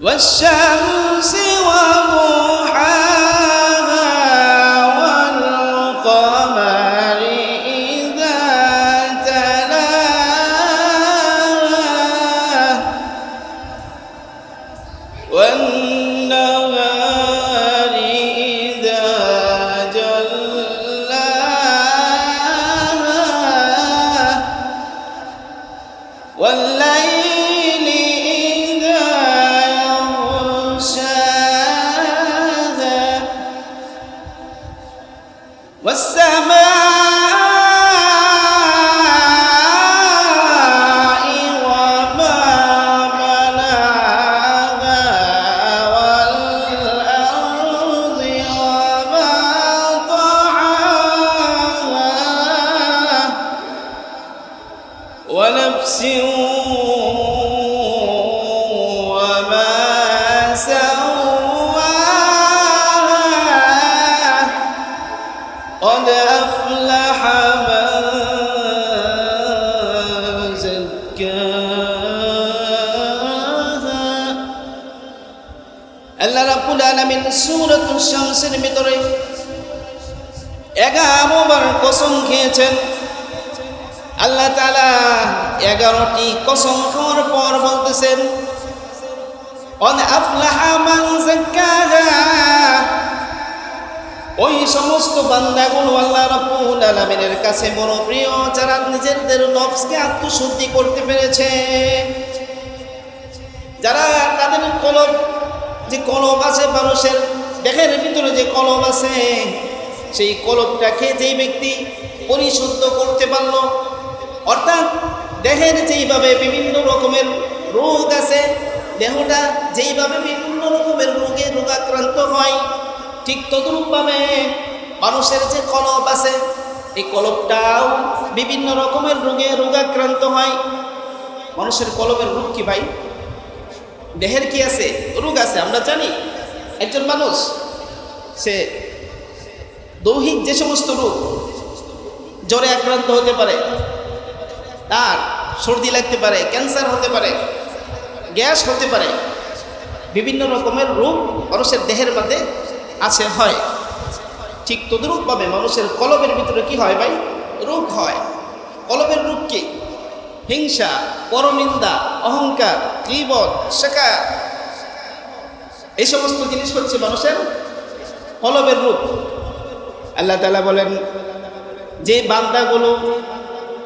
والشمس أفلح من زكاها আল্লাহ রাব্বুল আলামিন সূরাতুল শামসের ভিতরে এগারো বার কসম খেয়েছেন আল্লাহ তাআলা এগারোটি কসম খাওয়ার পর বলতেছেন অন আফলাহা মান যাক্কাহা ওই সমস্ত বান্দাগুলো আল্লাহ রাব্বুল আলামিনের কাছে বড় প্রিয় যারা নিজেদের নফসকে আত্মশুদ্ধি করতে পেরেছে। যারা তাদের কলব, যে কলব আছে মানুষের, দেহের ভিতরে যে কলব আছে, সেই কলবটাকে যেই ব্যক্তি পরিশুদ্ধ করতে পারল, অর্থাৎ দেহের যেইভাবে বিভিন্ন রকমের রোগ আছে, দেহটা যেইভাবে বিভিন্ন রকমের রোগে রোগাক্রান্ত হয় ঠিক তদরূপভাবে মানুষের যে কলব আছে, এই কলবটাও বিভিন্ন রকমের রোগে রোগাক্রান্ত হয়। মানুষের কলবের রোগ কি ভাই? দেহের কি আছে? রোগ আছে, আমরা জানি। একজন মানুষ, সে দৈহিক যে সমস্ত রোগ, জ্বরে আক্রান্ত হতে পারে, তার সর্দি লাগতে পারে, ক্যান্সার হতে পারে, গ্যাস হতে পারে, বিভিন্ন রকমের রোগ মানুষের দেহের মধ্যে আছে, হয়। ঠিক তদরূপভাবে মানুষের কলবের ভিতরে কি হয় ভাই? রোগ হয়। কলবের রোগ কি? হিংসা, পরনিন্দা, অহংকার ক্লিবত শেখা এই সমস্ত জিনিস হচ্ছে মানুষের কলবের রূপ। আল্লাহ তালা বলেন, যে বান্দাগুলো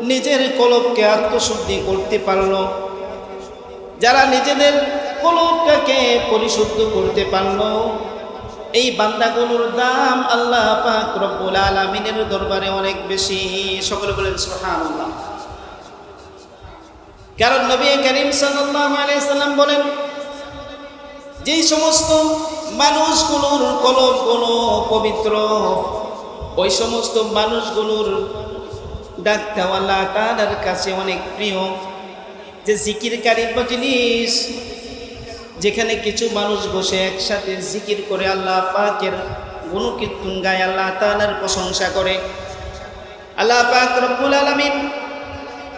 নিজের কলবকে আত্মশুদ্ধি করতে পারল, যারা নিজেদের কলবটাকে পরিশুদ্ধ করতে পারল এই বান্দাগুলোর দাম আল্লাহ পাক রব্বুল আলামিনের দরবারে অনেক বেশি। সকলে বলেন সুবহানাল্লাহ। কারণ নবী করিম সাল্লাম বলেন, যেই সমস্ত মানুষগুলোর কলবগুলো পবিত্র, ওই সমস্ত মানুষগুলোর ডাক্তাওয়ালা তাদের কাছে অনেক প্রিয়। যে জিকিরকারী জিনিস যেখানে কিছু মানুষ বসে একসাথে জিকির করে আল্লাহ পাকের গুণকীর্তন গায়, আল্লাহ তালার প্রশংসা করে। আল্লাহ পাক রব্বুল আলমিন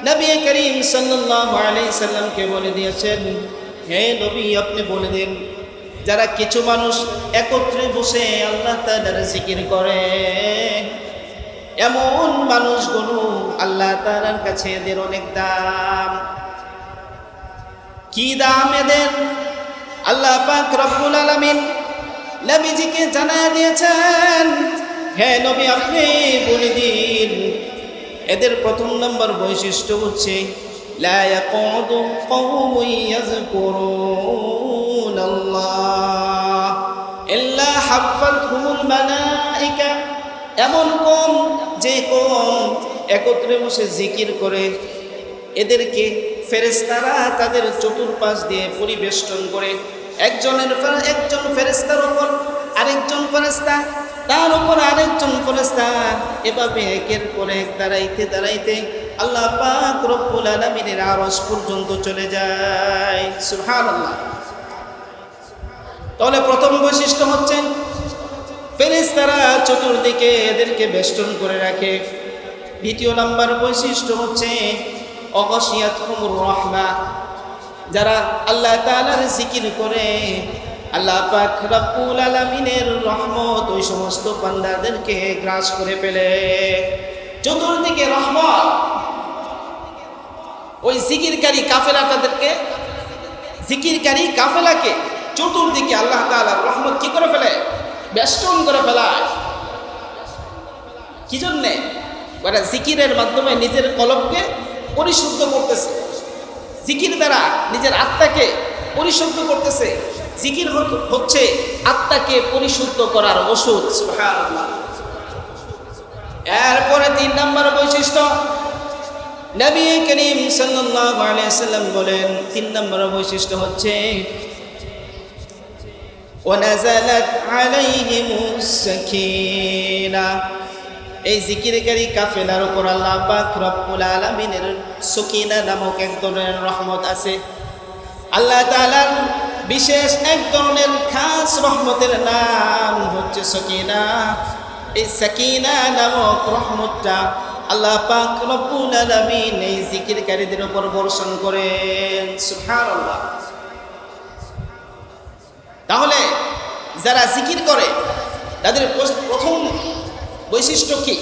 নবী করিম সাল্লাল্লাহু আলাইহি সাল্লামকে বলে দিয়েছেন, হে নবী, আপনি বলে দিন, যারা কিছু মানুষ একত্রে বসে আল্লাহ তালার জিকির করে, এমন মানুষগুলো আল্লাহ তালার কাছে এদের অনেক দাম। কি দাম এদের? আল্লাহ পাক রব্বুল আলামিন নবীজিকে জানায় দিয়েছেন, হে নবী, আপনি বলে দিন। এদের প্রথম নম্বর বৈশিষ্ট্য হচ্ছে, লা ইয়াকুদু কওমুন ইয়াযকুরুন আল্লাহ, ইল্লা হাফাতহুমুল মালায়েকা এমন কম যে কম একত্রে বসে জিকির করে এদেরকে ফেরেস্তারা তাদের চতুর্পাশ দিয়ে পরিবেষ্টন করে একজনের একজন ফেরেস্তার ওপর আরেকজন ফেরেস্তা তার উপর আরেকজন ফেরেস্তা এভাবে একের পর এক দাঁড়াইতে দাঁড়াইতে আল্লাহ পাক রব্বুল আলামিনের আরশ পর্যন্ত চলে যায়। সুবহানাল্লাহ। তাহলে প্রথম বৈশিষ্ট্য হচ্ছে ফেরেশতারা চতুর্দিকে এদেরকে বেষ্টন করে রাখে। দ্বিতীয় নাম্বার বৈশিষ্ট্য হচ্ছে রহমা। যারা আল্লাহ তাআলার জিকির করে, আল্লাহ পাক রব্বুল আলামিনের রহমত ওই সমস্ত বান্দাদেরকে গ্রাস করে ফেলে। চতুর্দিকে রহমত। ওই জিকিরকারী কাফেলা তাদেরকে জিকিরকারী কাফেলাকে চতুর্দিকে আল্লাহ তাআলার রহমত কি করে ফেলে? বেষ্টন করে ফেলায়। কি জন্যে? ওরা জিকিরের মাধ্যমে নিজের কলবকে পরিশুদ্ধ করতেছে জিকির দ্বারা নিজের আত্মাকে পরিশুদ্ধ করতেছে জিকির হত- হচ্ছে আত্মাকে পরিশুদ্ধ করার ওষুধ সুবহানাল্লাহ। এরপরে তিন নম্বর বৈশিষ্ট্য নবী করিম সাল্লাল্লাহু আলাইহি সাল্লাম বলেন তিন নম্বর বৈশিষ্ট্য হচ্ছে ونزلت عليهم السكينة এই জিকিরকারী কাফেলার উপর আল্লাহ পাক রব্বুল আলামিনের সকিনা নামক এক ধরনের রহমত আছে। আল্লাহ তাআলার বিশেষ এক ধরনের খাস রহমতের নাম হচ্ছে সকিনা। এই সকিনা নামক রহমতটা আল্লাহ পাক রব্বুল আলামিন এই জিকিরকারীদের উপর বর্ষণ করেন। সুবহানাল্লাহ। তাহলে যারা জিকির করে, তাদের প্রথম বৈশিষ্ট্য কি?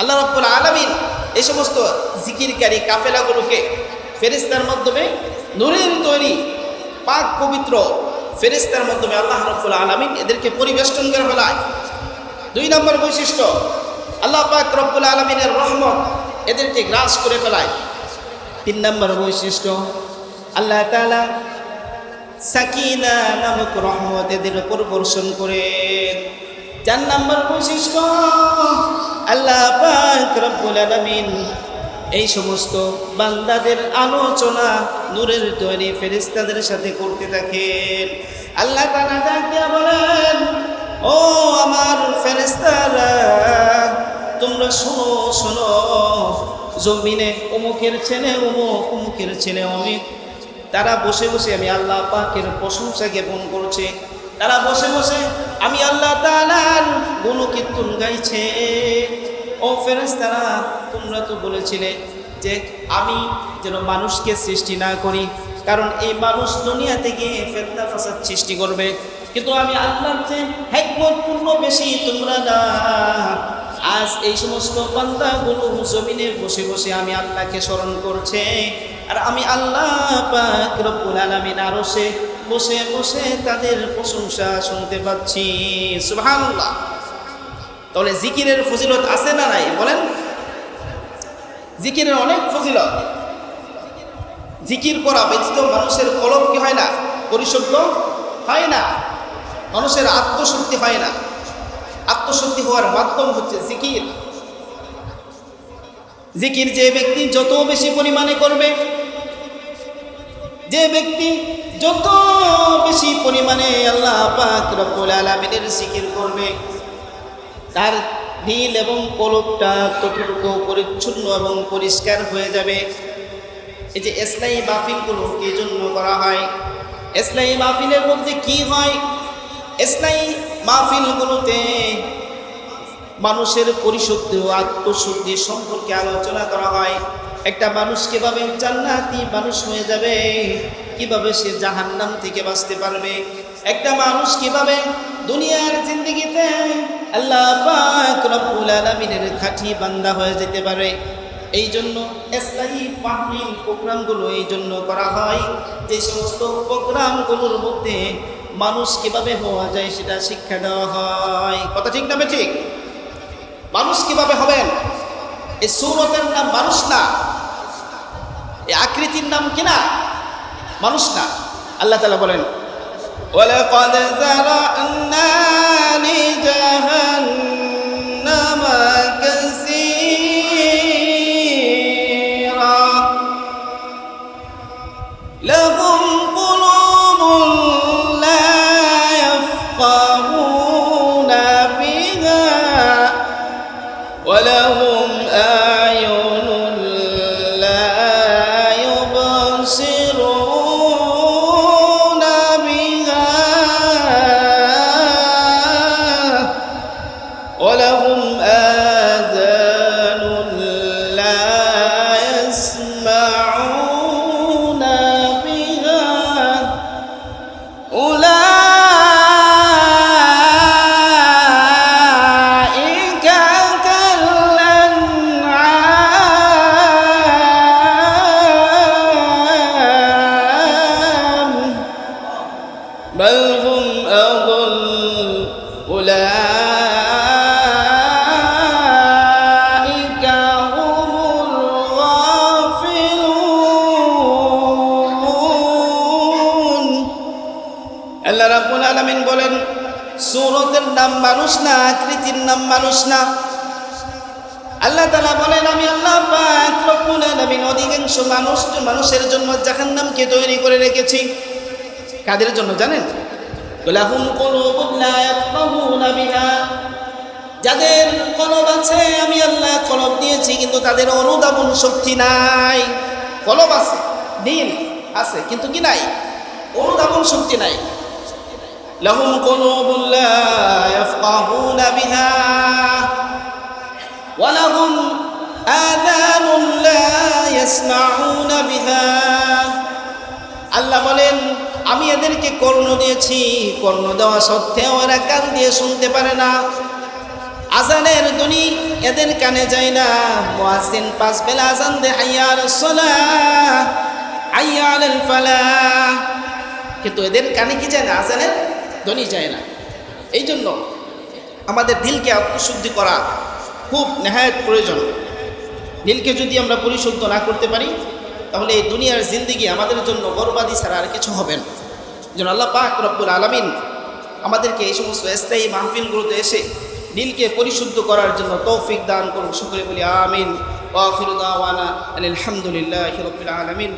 আল্লাহ রব্বুল আলমিন এই সমস্ত জিকিরকারী কাফেলাগুলোকে ফেরিস্তার মাধ্যমে নূরের তৈরি পাক পবিত্র ফেরিস্তার মাধ্যমে আল্লাহ রব্বুল আলমিন এদেরকে পরিবেষ্টন করে ফেলায় দুই নম্বর বৈশিষ্ট্য, আল্লাহ পাক রব্বুল আলমিনের রহমত এদেরকে গ্রাস করে ফেলায়। তিন নম্বর বৈশিষ্ট্য, আল্লাহ তাআলা সাকিনা নামক রহমত এদের উপর বর্ষণ করে। চার নম্বর বৈশিষ্ট্য, আল্লাহ আলামিন এই সমস্ত বান্দাদের আলোচনা নূরের তৈরি ফেরেশতাদের সাথে করতে থাকেন। আল্লাহ তাআলা ডাক দিয়া বলেন, ও আমার ফেরেশতারা, তোমরা শোনো শোনো, জমিনে অমুকের ছেলে, অমুক, অমুকের ছেলে অমিক তারা বসে বসে আমি আল্লাহ পাকের প্রশংসা জ্ঞাপন করছে। তারা বসে বসে, আমি আল্লাহ তাআলার গুণকীর্তন গাইছে। ও ফেরেস তারা তোমরা তো বলেছিলে যে আমি যেন মানুষকে সৃষ্টি না করি, কারণ এই মানুষ দুনিয়া থেকে ফেতনা ফাসাদ সৃষ্টি করবে। কিন্তু আমি আল্লাহর চেয়ে বেশি তোমরা না। আজ এই সমস্ত বান্দাগুলো জমিনে বসে বসে আমি আল্লাহকে স্মরণ করছে। আর আমি আল্লাহ পাক রব্বুল আলামিন আরশে বসে বসে তাদের প্রশংসা শুনতে পাচ্ছি। সুবহানাল্লাহ। তাহলে জিকিরের ফজিলত আছে না নাই? বলেন। জিকিরের অনেক ফজিলত। জিকির করা ব্যতীত মানুষের কলম কি হয় না? পরিশুদ্ধ হয় না? মানুষের আত্মশুদ্ধি হয় না? আত্মশুদ্ধি হওয়ার মাধ্যম হচ্ছে জিকির। জিকির যে ব্যক্তি যত বেশি পরিমাণে করবে যে ব্যক্তি যত বেশি পরিমাণে আল্লাহ পাক রব্বুল আলামিনের জিকির করবে, তার নীল এবং কলবটা ততটুকু পরিচ্ছন্ন এবং পরিষ্কার হয়ে যাবে। এই যে ইসলামী মাহফিলগুলো কী জন্য করা হয়। ইসলামী মাহফিলের মধ্যে কি হয়? ইসলামী মাহফিলগুলোতে মানুষের পরিশুদ্ধি আত্মশুদ্ধি সম্পর্কে আলোচনা করা হয়। একটা মানুষ কীভাবে জান্নাতি মানুষ হয়ে যাবে? কীভাবে সে জাহান্নাম থেকে বাঁচতে পারবে? একটা মানুষ কীভাবে দুনিয়ার জিন্দগিতে আল্লাহ পাক রব্বুল আলামিনের খাঁটি বান্দা হয়ে যেতে পারে? এই জন্য ইসলামী মাহফিল প্রোগ্রামগুলো এই জন্য করা হয়। যে সমস্ত প্রোগ্রামগুলোর মধ্যে মানুষ কীভাবে হওয়া যায় সেটা শিক্ষা দেওয়া হয়। কথা ঠিক না ঠিক? মানুষ কীভাবে হবেন? এই সৌরতের নাম মানুষ না। এই আকৃতির নাম কিনা মানুষ না আল্লাহ তালা বলেন ولقد ذرأنا আল্লাহ রাব্বুল আলামিন বলেন, সুরতের নাম মানুষ না, আকৃতির নাম মানুষ না। আল্লাহ তাআলা বলেন, আমি আল্লাহ রব্বুল আলামিন অধিকাংশ মানুষ, মানুষের জন্য জাহান্নামকে তৈরি করে রেখেছি। কাদের জন্য জানেন? লাহুম কুলুবুন লা ইয়াফকাহুনা বিহা। যাদের কলব আছে, আমি আল্লাহ কলব দিয়েছি, কিন্তু তাদের অনুধাবন শক্তি নাই। কলব আছে, দিন আছে, কিন্তু কি নাই? অনুধাবন শক্তি নাই। কুলুবুন লা ইয়াফকাহুনা বিহা ওয়া লাহুম আযানুন লা ইয়াসমাউনা বিহা। আল্লাহ বলেন, আমি এদেরকে কর্ণ দিয়েছি, কর্ণ দেওয়া সত্ত্বেও এরা কান দিয়ে শুনতে পারে না। আজানের ধ্বনি এদের কানে যায় না। মুয়াজ্জিন পাঁচ বেলা আজান দে হাইয়াল সালাহ হাইয়াল ফালাহ। কিন্তু এদের কানে কি যায় না? আজানের ধ্বনি যায় না। এই জন্য আমাদের দিলকে আত্মশুদ্ধি করা খুব নেহায়ত প্রয়োজন। দিলকে যদি আমরা পরিশুদ্ধ না করতে পারি, তাহলে এই দুনিয়ার জিন্দিগি আমাদের জন্য বরবাদি ছাড়া আর কিছু হবে না। যেন আল্লাহ পাক রব্বুল আলমিন আমাদেরকে এই সমস্ত স্থায়ী মাহফিলগুলোতে এসে দিলকে পরিশুদ্ধ করার জন্য তৌফিক দান করুন সকলে বলি আমিন। আলহামদুলিল্লাহ রব্বুল আলমিন।